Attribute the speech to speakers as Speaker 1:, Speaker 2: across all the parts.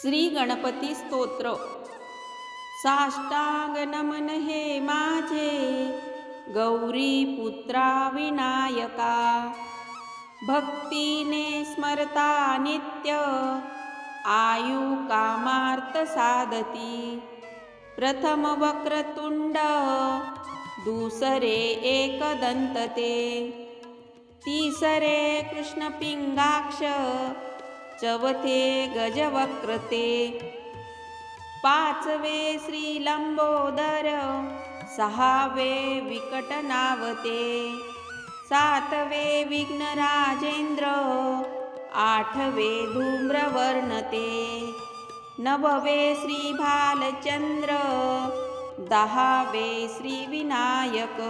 Speaker 1: श्री गणपती स्तोत्र. साष्टांग नमन हे माझे गौरी पुत्रा विनायका. भक्तीने स्मरता नित्य आयु कामार्थ साधती. प्रथम वक्रतुंड दुसरे एकदंतते. तिसरे कृष्णपिंगाक्ष चवथे गजवक्रते. पाचवे श्रीलंबोदर सहावे विकटनावते. सातवे विघ्नराजेंद्र आठवे धूम्रवर्णते. नववे श्री भालचंद्र दहावे श्री विनायक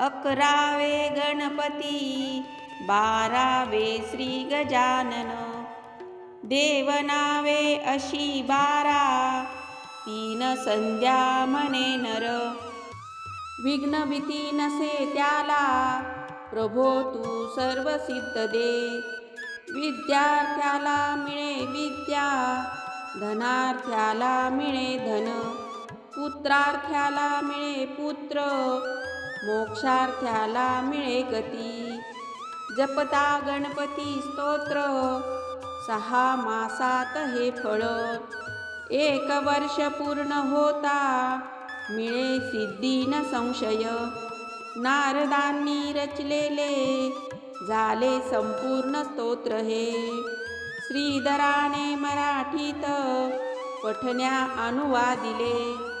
Speaker 1: अकरावे गणपती बारावे श्री गजानन. देवनावे अशी बारा तीन संध्या म्हणे नर. विघ्न भीती नसे त्याला प्रभो तू सर्व सिद्ध दे. विद्यार्थ्याला मिळे विद्या धनार्थ्याला मिळे धन. पुत्रार्थ्याला मिळे पुत्र मोक्षार्थ्याला मिळे गती. जपता गणपती स्तोत्र सहा मासात हे फळ. एक वर्ष पूर्ण होता मिळे सिद्धी न संशय. नारदांनी रचलेले झाले संपूर्ण स्तोत्र हे. श्रीधराने मराठीत पठण्या अनुवादिले.